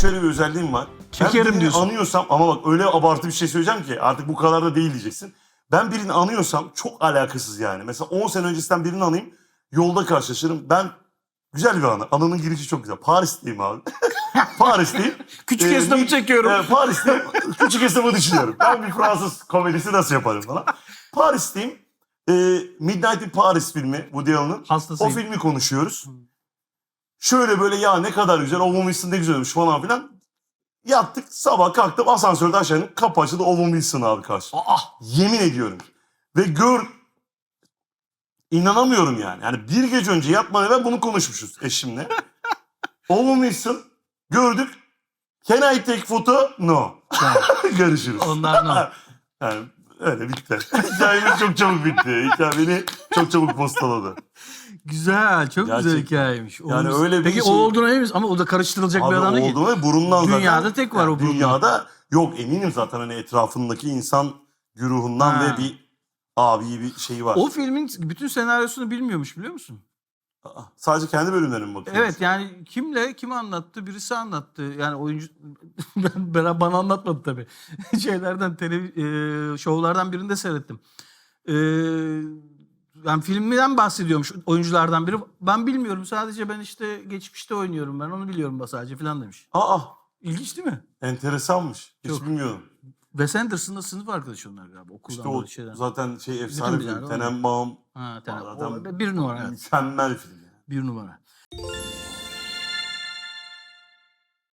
şöyle bir özelliğim var. Çekerim ben birini diyorsun. anıyorsam ama bak öyle abartı bir şey söyleyeceğim ki artık bu kadar da değil diyeceksin. Ben birini anıyorsam çok alakasız yani. Mesela 10 sene öncesinden birini anayım yolda karşılaşırım. Ben güzel bir anı. Anının girişi çok güzel. Paris'teyim abi. Paris'teyim. Küçük Ee, esnafı bir- çekiyorum. Evet, Paris'teyim. Küçük esnafı düşünüyorum. Ben bir Fransız komedisi nasıl yaparım falan. Paris'teyim. Ee, Midnight in Paris filmi Woody Allen'ın. O filmi konuşuyoruz. Şöyle böyle ya ne kadar güzel, Owen Wilson ne güzel olmuş falan filan. Yattık sabah kalktım asansörde aşağı. Kapı açıldı Owen Wilson abi karşı. Aa, Yemin ediyorum. Ve gör inanamıyorum yani. Yani bir gece önce yatmadan evvel bunu konuşmuşuz eşimle. Owen Wilson gördük. Can I take photo? No. Görüşürüz. onlar ne? Yani öyle bitti. Hikayemiz çok çabuk bitti. Hikaye beni çok çabuk postaladı. Güzel, çok güzel Gerçekten. hikayeymiş. Yani Olmuş- öyle bir Peki şey- o olduğuna emin misin? Ama o da karıştırılacak bir Abi adam değil ki. oldu ve burundan zaten. Dünyada tek var o burundan. Dünyada yok eminim zaten hani etrafındaki insan güruhundan Ha. ve bir abi bir şeyi var. O filmin bütün senaryosunu bilmiyormuş biliyor musun? Aa, Sadece kendi bölümlerine mi bakıyorsun? Evet yani kimle kim anlattı? Birisi anlattı. Yani oyuncu ben, ben- bana anlatmadı tabii. Şeylerden televi, e, şovlardan birinde seyrettim. E, yani filmden bahsediyormuş oyunculardan biri. Ben bilmiyorum. Sadece ben işte geçmişte oynuyorum ben. Onu biliyorum sadece falan demiş. Aa İlginç değil mi? enteresanmış. Hiç Çok. bilmiyorum. Wes Anderson'la sınıf arkadaşı onlar galiba. Okuldan İşte o böyle şeyden. zaten şey efsane film. bir- Tenenbaum Ha, tamam. Zaten- O bir numara. evet. mükemmel film. yani. Bir numara.